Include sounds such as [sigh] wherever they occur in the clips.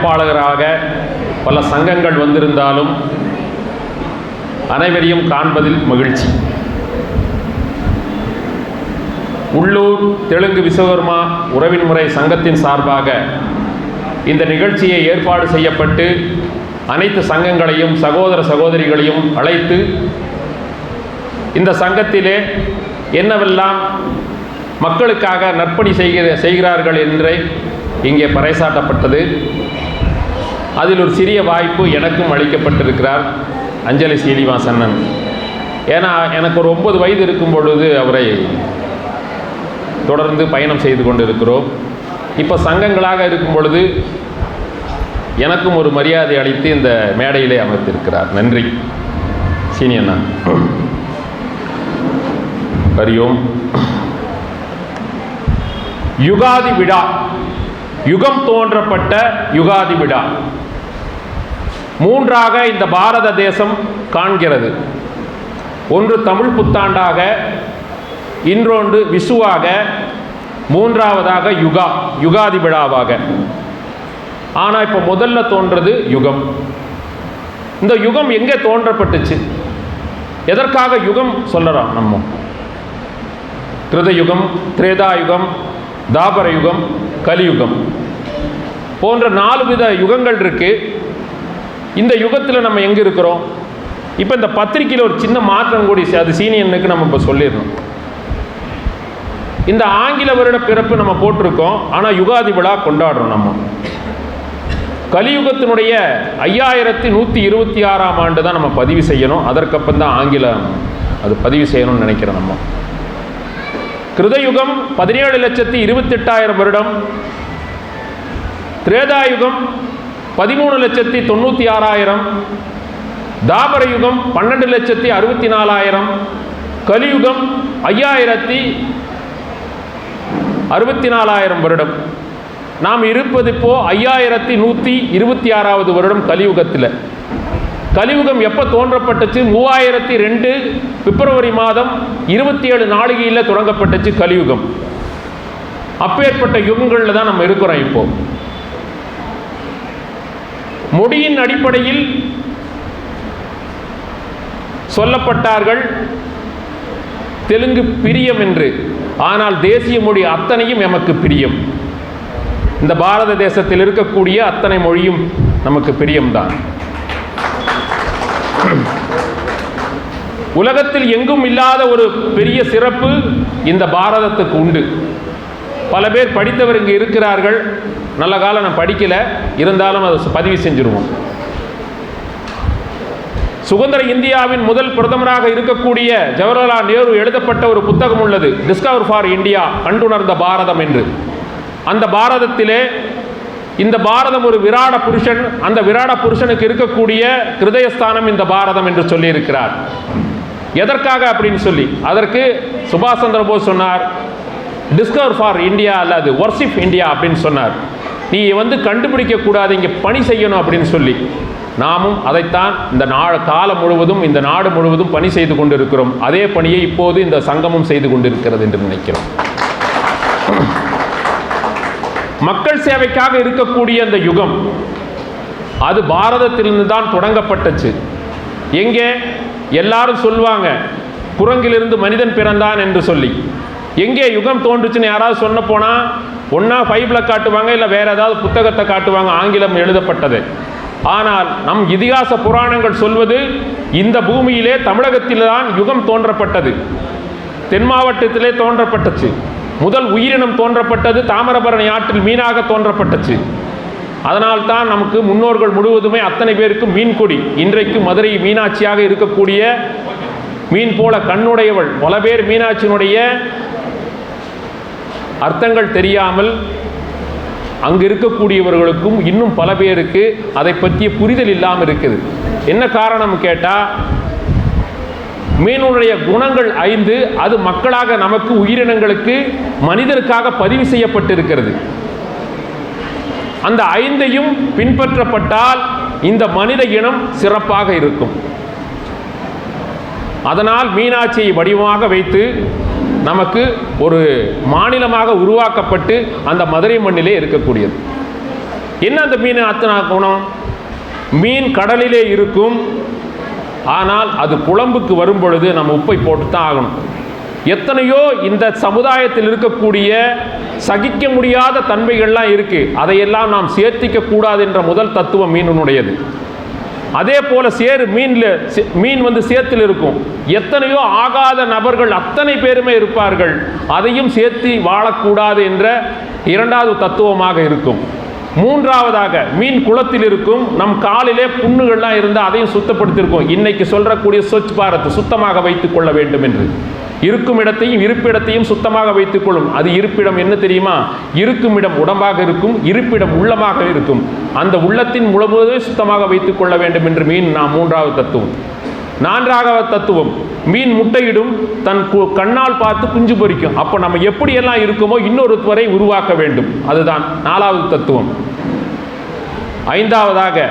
அமைப்பாளராக பல சங்கங்கள் வந்திருந்தாலும் அனைவரையும் காண்பதில் மகிழ்ச்சி. உள்ளூர் தெலுங்கு விஸ்வகர்மா உறவின் முறை சங்கத்தின் சார்பாக இந்த நிகழ்ச்சியை ஏற்பாடு செய்யப்பட்டு அனைத்து சங்கங்களையும் சகோதர சகோதரிகளையும் அழைத்து இந்த சங்கத்திலே என்னவெல்லாம் மக்களுக்காக நற்பணி செய்கிற செய்கிறார்கள் என்று இங்கே பறைசாட்டப்பட்டது அதில் ஒரு சிறிய வாய்ப்பு எனக்கும் அளிக்கப்பட்டிருக்கிறார் அஞ்சலி சீனிவாசண்ணன் ஏன்னா எனக்கு ஒரு ஒன்பது வயது இருக்கும் பொழுது அவரை தொடர்ந்து பயணம் செய்து கொண்டிருக்கிறோம். இப்போ சங்கங்களாக இருக்கும் பொழுது எனக்கும் ஒரு மரியாதை அளித்து இந்த மேடையிலே அமர்த்திருக்கிறார் நன்றி. சீனியண்ணா. ஹரி ஓம். யுகாதி விழா. யுகம் தோன்றப்பட்ட யுகாதி விழா மூன்றாக இந்த பாரத தேசம் காண்கிறது. ஒன்று தமிழ் புத்தாண்டாக இன்றொன்று விசுவாக மூன்றாவதாக யுகா யுகாதி விழாவாக ஆனால் இப்போ முதல்ல தோன்றது யுகம். இந்த யுகம் எங்கே தோன்றப்பட்டுச்சு? எதற்காக யுகம் சொல்லலாம் நம்ம? கிருதயுகம் திரேதாயுகம் தாபர யுகம் கலியுகம். போன்ற நாலு வித யுகங்கள் இருக்கு. இந்த யுகத்தில் நம்ம எங்கே இருக்கிறோம்? இப்போ இந்த பத்திரிக்கையில் ஒரு சின்ன மாற்றம் கூடி அது சீனியனுக்கு நம்ம இப்போ சொல்லிடணும். இந்த ஆங்கில வருட பிறப்பு நம்ம போட்டிருக்கோம். ஆனால் யுகாதி விழா கொண்டாடுறோம் நம்ம. கலியுகத்தினுடைய ஐயாயிரத்தி நூற்றி இருபத்தி ஆறாம் ஆண்டு தான் நம்ம பதிவு செய்யணும். அதற்கப்புறம் தான் ஆங்கிலம் அது பதிவு செய்யணும்னு நினைக்கிறோம் நம்ம. கிருதயுகம் பதினேழு லட்சத்தி இருபத்தெட்டாயிரம் வருடம். திரேதாயுகம் பதிமூணு லட்சத்தி தொண்ணூற்றி ஆறாயிரம். தாபர யுகம் பன்னெண்டு லட்சத்தி அறுபத்தி நாலாயிரம் கலியுகம் ஐயாயிரத்தி அறுபத்தி நாலாயிரம் வருடம். நாம் இருப்பது இப்போ ஐயாயிரத்தி நூற்றி இருபத்தி ஆறாவது வருடம் கலியுகத்தில். கலியுகம் எப்போ தோன்றப்பட்டுச்சு? மூவாயிரத்தி ரெண்டு பிப்ரவரி மாதம் இருபத்தி ஏழு நாளிகையில் தொடங்கப்பட்டுச்சு கலியுகம். அப்பேற்பட்ட யுகங்களில் தான் நம்ம இருக்கிறோம் இப்போ. மொழியின் அடிப்படையில் சொல்லப்பட்டார்கள் தெலுங்கு பிரியம் என்று. ஆனால் தேசிய மொழி அத்தனையும் எமக்கு பிரியம். இந்த பாரத தேசத்தில் இருக்கக்கூடிய அத்தனை மொழியும் நமக்கு பிரியம்தான். [clears throat] உலகத்தில் எங்கும் இல்லாத ஒரு பெரிய சிறப்பு இந்த பாரதத்துக்கு உண்டு. பல பேர் படித்தவர் இங்கே இருக்கிறார்கள். நல்ல காலம் நான் படிக்கலை. இருந்தாலும் அதை பதிவு செஞ்சிருவோம். சுதந்திர இந்தியாவின் முதல் பிரதமராக இருக்கக்கூடிய ஜவஹர்லால் நேரு எழுதப்பட்ட ஒரு புத்தகம் உள்ளது. டிஸ்கவர் ஃபார் இந்தியா கண்டுணர்ந்த பாரதம் என்று. அந்த பாரதத்திலே இந்த பாரதம் ஒரு விராட புருஷன் அந்த விராட புருஷனுக்கு இருக்கக்கூடிய கிருதயஸ்தானம் இந்த பாரதம் என்று சொல்லியிருக்கிறார். எதற்காக அப்படின்னு சொல்லி அதற்கு சுபாஷ் சந்திர போஸ் சொன்னார் டிஸ்கவர் ஃபார் இந்தியா அல்லது ஒர்ஷிப் இந்தியா அப்படின்னு சொன்னார். நீ வந்து கண்டுபிடிக்க கூடாது இங்கே பணி செய்யணும் அப்படின்னு சொல்லி. நாமும் அதைத்தான் இந்த நா காலம் முழுவதும் இந்த நாடு முழுவதும் பணி செய்து கொண்டிருக்கிறோம். அதே பணியை இப்போது இந்த சங்கமும் செய்து கொண்டிருக்கிறது என்று நினைக்கிறோம். மக்கள் சேவைக்காக இருக்கக்கூடிய அந்த யுகம் அது பாரதத்திலிருந்து தான் தொடங்கப்பட்டுச்சு. எங்கே? எல்லாரும் சொல்லுவாங்க குரங்கிலிருந்து மனிதன் பிறந்தான் என்று சொல்லி. எங்கே யுகம் தோன்றுச்சுன்னு யாராவது சொன்ன போனால் ஒன்றா பைபிளை காட்டுவாங்க இல்லை வேறு ஏதாவது புத்தகத்தை காட்டுவாங்க ஆங்கிலம் எழுதப்பட்டது. ஆனால் நம் இதிகாச புராணங்கள் சொல்வது இந்த பூமியிலே தமிழகத்தில் தான் யுகம் தோன்றப்பட்டது. தென் மாவட்டத்திலே தோன்றப்பட்டுச்சு. முதல் உயிரினம் தோன்றப்பட்டது தாமிரபரணி ஆற்றில் மீனாக தோன்றப்பட்டுச்சு அதனால் தான் நமக்கு முன்னோர்கள் முழுவதுமே அத்தனை பேருக்கும் மீன்கொடி. இன்றைக்கு மதுரை மீனாட்சியாக இருக்கக்கூடிய மீன் போல கண்ணுடையவள். பல பேர் மீனாட்சியினுடைய அர்த்தங்கள் தெரியாமல் அங்கு இருக்கக்கூடியவர்களுக்கும் இன்னும் பல பேருக்கு அதை பற்றிய புரிதல் இல்லாமல் இருக்குது. என்ன காரணம் கேட்டால் மீனுடைய குணங்கள் ஐந்து அது மக்களாக நமக்கு உயிரினங்களுக்கு மனிதருக்காக பதிவு செய்யப்பட்டிருக்கிறது. அந்த ஐந்தையும் பின்பற்றப்பட்டால் இந்த மனித இனம் சிறப்பாக இருக்கும். அதனால் மீனாட்சியை வடிவமாக வைத்து நமக்கு ஒரு மாநிலமாக உருவாக்கப்பட்டு அந்த மதுரை மண்ணிலே இருக்கக்கூடியது. என்ன அந்த மீன் அத்தனை குணம்? மீன் கடலிலே இருக்கும் ஆனால் அது குழம்புக்கு வரும் பொழுது நம்ம உப்பை போட்டு தான் ஆகணும். எத்தனையோ இந்த சமுதாயத்தில் இருக்கக்கூடிய சகிக்க முடியாத தன்மைகள்லாம் இருக்குது அதையெல்லாம் நாம் சேர்த்திக்க கூடாது என்ற முதல் தத்துவம் மீனுடையது அதே போல் சேரு மீனில் சே- மீன் வந்து சேத்தில் இருக்கும். எத்தனையோ ஆகாத நபர்கள் அத்தனை பேருமே இருப்பார்கள். அதையும் சேர்த்து வாழக்கூடாது என்ற இரண்டாவது தத்துவமாக இருக்கும். மூன்றாவதாக மீன் குளத்தில் இருக்கும் நம் காலிலே புண்ணுகள்லாம் இருந்தால் அதையும் சுத்தப்படுத்தியிருக்கோம் இன்னைக்கு சொல்றக்கூடிய ஸ்வச் பாரத் சுத்தமாக வைத்துக் கொள்ள வேண்டும் என்று. இருக்கும் இடத்தையும் இருப்பிடத்தையும் சுத்தமாக வைத்துக் கொள்ளும். அது இருப்பிடம் என்ன தெரியுமா? இருக்கும் இடம் உடம்பாக இருக்கும் இருப்பிடம் உள்ளமாக இருக்கும். அந்த உள்ளத்தின் முழுவதே சுத்தமாக வைத்துக் கொள்ள வேண்டும் என்று மீன் நாம் மூன்றாவது தத்துவம். நான்காக தத்துவம் மீன் முட்டையிடும் தன் கு- கண்ணால் பார்த்து குஞ்சு பொரிக்கும் அப்போ நம்ம எப்படியெல்லாம் இருக்குமோ இன்னொருத்தரை உருவாக்க வேண்டும். அதுதான் நாலாவது தத்துவம். ஐந்தாவதாக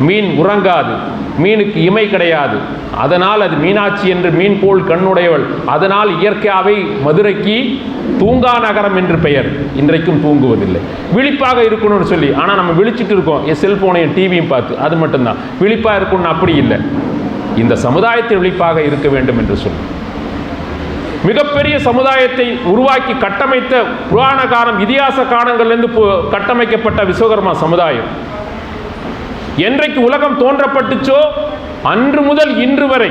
மீன் உறங்காது. மீனுக்கு இமை கிடையாது. அதனால் அது மீனாட்சி என்று மீன் போல் கண்ணுடையவள். அதனால் இயற்கையாவை மதுரைக்கு தூங்கா நகரம் என்று பெயர். இன்றைக்கும் தூங்குவதில்லை. விழிப்பாக இருக்கணும்னு சொல்லி. ஆனால் நம்ம விழிச்சிட்டு இருக்கோம். என் செல்போனையும் டிவியும் பார்த்து. அது மட்டும்தான். விழிப்பாக இருக்கணும்னு அப்படி இல்லை. இந்த சமுதாயத்தின் விழிப்பாக இருக்க வேண்டும் என்று சொல்லி. மிகப்பெரிய சமுதாயத்தை உருவாக்கி கட்டமைத்த புராண காலம் இதிகாச காலங்களிலிருந்து கட்டமைக்கப்பட்ட விஸ்வகர்மா சமுதாயம். என்றைக்கு உலகம் தோன்றப்பட்டுச்சோ அன்று முதல் இன்று வரை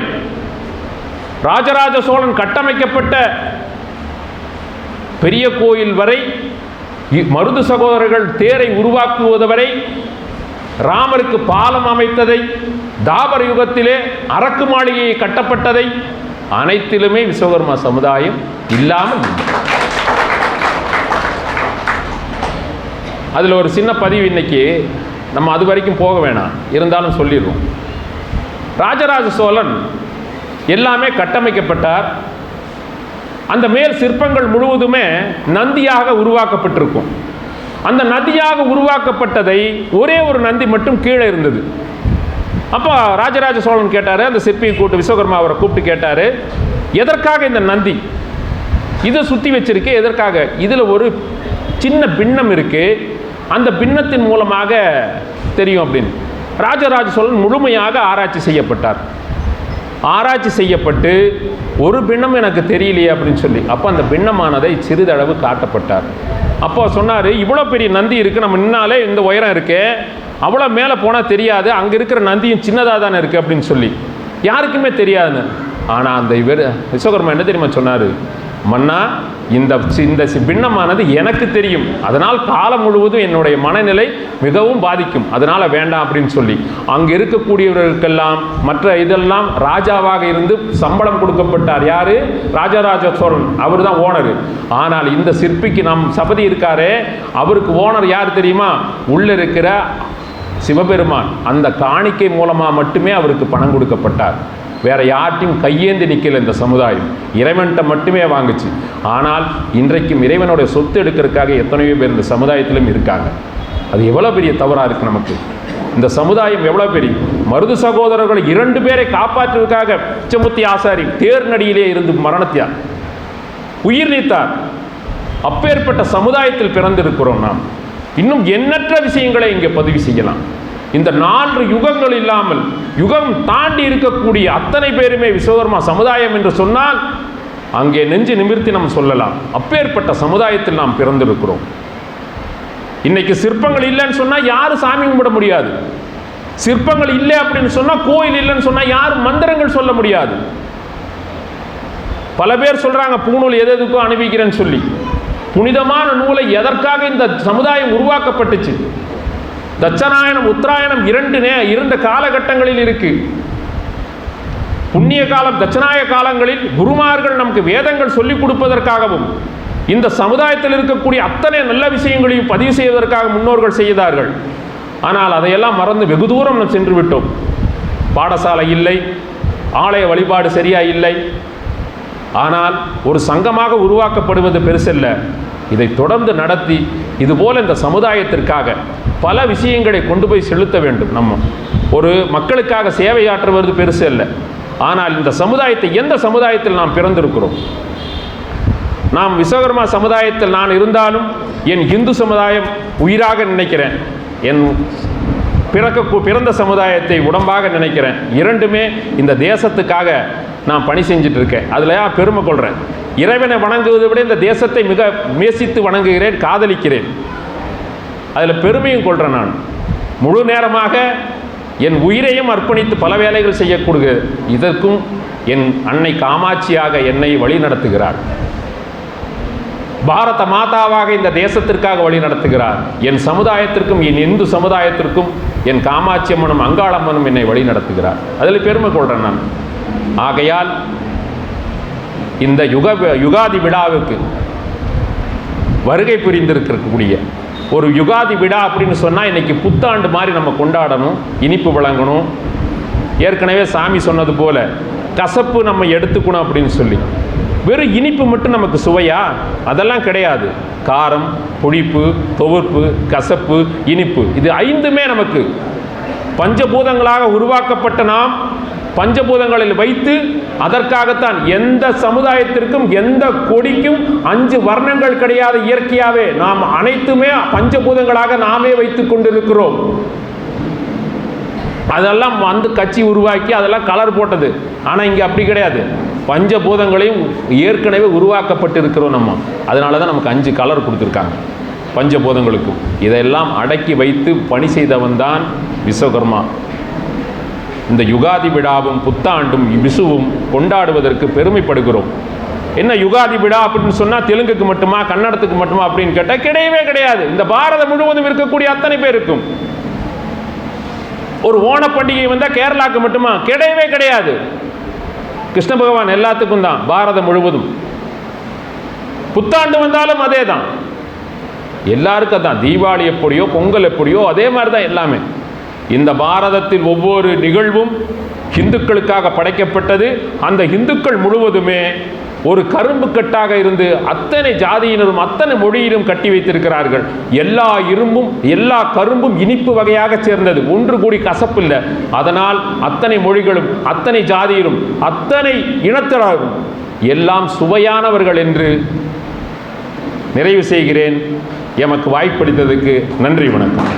ராஜராஜ சோழன் கட்டமைக்கப்பட்ட பெரிய கோயில் வரை மருது சகோதரர்கள் தேரை உருவாக்குவது வரை ராமருக்கு பாலம் அமைத்ததை தாபர யுகத்திலே அரக்கு மாளிகையை கட்டப்பட்டதை அனைத்திலுமே விஸ்வகர்மா சமுதாயம் இல்லாமல் அதில் ஒரு சின்ன பதிவு இன்னைக்கு நம்ம அது வரைக்கும் போக வேணாம். இருந்தாலும் சொல்லிடுவோம். ராஜராஜ சோழன் எல்லாமே கட்டமைக்கப்பட்டார். அந்த மேல் சிற்பங்கள் முழுவதுமே நந்தியாக உருவாக்கப்பட்டிருக்கும். அந்த நதியாக உருவாக்கப்பட்டதை ஒரே ஒரு நந்தி மட்டும் கீழே இருந்தது. அப்போ ராஜராஜ சோழன் கேட்டார் அந்த சிற்பியை கூப்பிட்டு விஸ்வகர்மா அவரை கூப்பிட்டு கேட்டார் எதற்காக இந்த நந்தி? இதை சுற்றி வச்சிருக்கு எதற்காக? இதில் ஒரு சின்ன பின்னம் இருக்குது அந்த பின்னத்தின் மூலமாக தெரியும் அப்படின்னு. ராஜராஜ சோழன் முழுமையாக ஆராய்ச்சி செய்யப்பட்டார். ஆராய்ச்சி செய்யப்பட்டு ஒரு பின்னம் எனக்கு தெரியலையே அப்படின்னு சொல்லி. அப்போ அந்த பின்னமானதை சிறிதளவு காட்டப்பட்டார். அப்போ சொன்னார் இவ்வளோ பெரிய நந்தி இருக்குது நம்ம நின்னாலே இந்த உயரம் இருக்குது அவ்வளோ மேலே போனால் தெரியாது அங்கே இருக்கிற நந்தியும் சின்னதாக தானே இருக்குது அப்படின்னு சொல்லி. யாருக்குமே தெரியாதுன்னு. ஆனால் அந்த இவர் விஸ்வகர்மா என்ன தெரியுமா சொன்னார்? மன்னா இந்த சி- இந்த சி- பின்னமானது எனக்கு தெரியும். அதனால் காலம் முழுவதும் என்னுடைய மனநிலை மிகவும் பாதிக்கும். அதனால் வேண்டாம் அப்படின்னு சொல்லி. அங்கே இருக்கக்கூடியவர்களுக்கெல்லாம் மற்ற இதெல்லாம் ராஜாவாக இருந்து சம்பளம் கொடுக்கப்பட்டார் யார்? ராஜராஜ சோழன். அவர் தான் ஓனர். ஆனால் இந்த சிற்பிக்கு நம் சபதி இருக்காரே அவருக்கு ஓனர் யார் தெரியுமா? உள்ளே இருக்கிற சிவபெருமான். அந்த காணிக்கை மூலமாக மட்டுமே அவருக்கு பணம் கொடுக்கப்பட்டார். வேறு யார்ட்டையும் கையேந்தி நிற்கல இந்த சமுதாயம். இறைவன்கிட்ட மட்டுமே வாங்குச்சு. ஆனால் இன்றைக்கும் இறைவனுடைய சொத்து எடுக்கிறதுக்காக எத்தனையோ பேர் இந்த சமுதாயத்திலும் இருக்காங்க. அது எவ்வளோ பெரிய தவறாக இருக்குது நமக்கு. இந்த சமுதாயம் எவ்வளோ பெரிய. மருது சகோதரர்கள் இரண்டு பேரை காப்பாற்றுவதற்காக பிச்சமுத்தி ஆசாரி தேர்நடியிலே இருந்து மரணத்தியார். உயிர் நீத்தார். அப்பேற்பட்ட சமுதாயத்தில் பிறந்திருக்கிறோம் நாம். இன்னும் எண்ணற்ற விஷயங்களை இங்கே பதிவு செய்யலாம். இந்த நான்கு யுகங்கள் இல்லாமல் யுகம் தாண்டி இருக்கக்கூடிய அத்தனை பேருமே விஸ்வகர்மா சமுதாயம் என்று சொன்னால் அங்கே நெஞ்சு நிமிர்த்தி நாம் சொல்லலாம். அப்பேற்பட்ட சமுதாயத்தில் நாம் பிறந்திருக்கிறோம். இன்னைக்கு சிற்பங்கள் இல்லைன்னு சொன்னால் யாரும் சாமி கும்பிட முடியாது. சிற்பங்கள் இல்லை அப்படின்னு சொன்னால் கோயில் இல்லைன்னு சொன்னால் யாரும் மந்திரங்கள் சொல்ல முடியாது. பல பேர் சொல்றாங்க பூநூல் எது எதுக்கோ அனுபவிக்கிறேன்னு சொல்லி. புனிதமான நூலை எதற்காக இந்த சமுதாயம் உருவாக்கப்பட்டுச்சு? தட்சநாயனம் உத்தராயணம் இரண்டு நே இரண்டு காலகட்டங்களில் இருக்கு. புண்ணிய காலம் தட்சநாய காலங்களில் குருமார்கள் நமக்கு வேதங்கள் சொல்லிக் கொடுப்பதற்காகவும் இந்த சமுதாயத்தில் இருக்கக்கூடிய அத்தனை நல்ல விஷயங்களையும் பதிவு செய்வதற்காக முன்னோர்கள் செய்தார்கள். ஆனால் அதையெல்லாம் மறந்து வெகு தூரம் நாம் சென்று விட்டோம். பாடசாலை இல்லை ஆலய வழிபாடு சரியா இல்லை. ஆனால் ஒரு சங்கமாக உருவாக்கப்படுவது பெருசல்ல. இதை தொடர்ந்து நடத்தி இதுபோல் இந்த சமுதாயத்திற்காக பல விஷயங்களை கொண்டு போய் செலுத்த வேண்டும். நம்ம ஒரு மக்களுக்காக சேவையாற்றுவது பெருசு இல்லை ஆனால் இந்த சமுதாயத்தை எந்த சமுதாயத்தில் நாம் பிறந்திருக்கிறோம்? நாம் விஸ்வகர்மா சமுதாயத்தில் நான் இருந்தாலும் என் இந்து சமுதாயம் உயிராக நினைக்கிறேன். என் பிறக்க பிறந்த சமுதாயத்தை உடம்பாக நினைக்கிறேன். இரண்டுமே இந்த தேசத்துக்காக நான் பணி செஞ்சுட்டு இருக்கேன் அதில் பெருமை கொள்கிறேன் இறைவனை வணங்குவதை விட இந்த தேசத்தை மிக மேசித்து வணங்குகிறேன் காதலிக்கிறேன். அதில் பெருமையும் கொள்கிறேன் நான். முழு நேரமாக என் உயிரையும் அர்ப்பணித்து பல வேலைகள் செய்யக்கூடிய இதற்கும் என் அன்னை காமாட்சியாக என்னை வழி நடத்துகிறார் பாரத மாதாவாக இந்த தேசத்திற்காக வழி நடத்துகிறார் என் சமுதாயத்திற்கும் என் இந்து சமுதாயத்திற்கும் என் காமாட்சி அம்மனும் அங்காளம்மனும் என்னை வழி நடத்துகிறார் அதில் பெருமை கொள்கிறேன் நான். ஆகையால் இந்த யுக யுகாதி விழாவுக்கு வருகை புரிந்திருக்கக்கூடிய ஒரு யுகாதி விழா அப்படின்னு சொன்னால் இன்னைக்கு புத்தாண்டு மாதிரி நம்ம கொண்டாடணும் இனிப்பு வழங்கணும். ஏற்கனவே சாமி சொன்னது போல் கசப்பு நம்ம எடுத்துக்கணும் அப்படின்னு சொல்லி. வெறும் இனிப்பு மட்டும் நமக்கு சுவையா? அதெல்லாம் கிடையாது. காரம் புளிப்பு துவர்ப்பு கசப்பு இனிப்பு. இது ஐந்துமே நமக்கு. பஞ்சபூதங்களாக உருவாக்கப்பட்ட நாம் பஞ்சபூதங்களில் வைத்து அதற்காகத்தான் எந்த சமுதாயத்திற்கும் எந்த கொடிக்கும் அஞ்சு வர்ணங்கள் கிடையாது இயற்கையாகவே நாம் அனைத்துமே பஞ்சபூதங்களாக நாமே வைத்துக் கொண்டிருக்கிறோம். அதெல்லாம் வந்து கட்சி உருவாக்கி அதெல்லாம் கலர் போட்டது. ஆனால் இங்கே அப்படி கிடையாது. பஞ்சபூதங்களையும் ஏற்கனவே உருவாக்கப்பட்டு இருக்கிறோம் நம்ம. அதனால தான் நமக்கு அஞ்சு கலர் கொடுத்துருக்காங்க. பஞ்சபூதங்களுக்கும். இதெல்லாம் அடக்கி வைத்து பணி செய்தவன் தான் விஸ்வகர்மா. இந்த யுகாதி விழாவும் புத்தாண்டும் விசுவும் கொண்டாடுவதற்கு பெருமைப்படுகிறோம். என்ன யுகாதி விழா அப்படின்னு சொன்னால் தெலுங்குக்கு மட்டுமா கன்னடத்துக்கு மட்டுமா அப்படின்னு கேட்டால் கிடையவே கிடையாது. இந்த பாரதம் முழுவதும் இருக்கக்கூடிய அத்தனை பேருக்கும். ஒரு ஓண பண்டிகை வந்தால் கேரளாவுக்கு மட்டுமா? கிடையவே கிடையாது. கிருஷ்ண பகவான் எல்லாத்துக்கும் தான் பாரதம் முழுவதும். புத்தாண்டு வந்தாலும் அதே தான் எல்லாருக்கும் தான் தீபாவளி எப்படியோ பொங்கல் எப்படியோ அதே மாதிரி தான் எல்லாமே. இந்த பாரதத்தில் ஒவ்வொரு நிகழ்வும் இந்துக்களுக்காக படைக்கப்பட்டது. அந்த இந்துக்கள் முழுவதுமே ஒரு கரும்பு கட்டாக இருந்து அத்தனை ஜாதியினரும் அத்தனை மொழியிலும் கட்டி வைத்திருக்கிறார்கள். எல்லா இரும்பும் எல்லா கரும்பும் இனிப்பு வகையாக சேர்ந்தது. ஒன்று கூடி கசப்பில்லை. அதனால் அத்தனை மொழிகளும் அத்தனை ஜாதியிலும் அத்தனை இனத்தினரும் எல்லாம் சுவையானவர்கள் என்று நிறைவு செய்கிறேன். எமக்கு வாய்ப்பளித்ததுக்கு நன்றி வணக்கம்.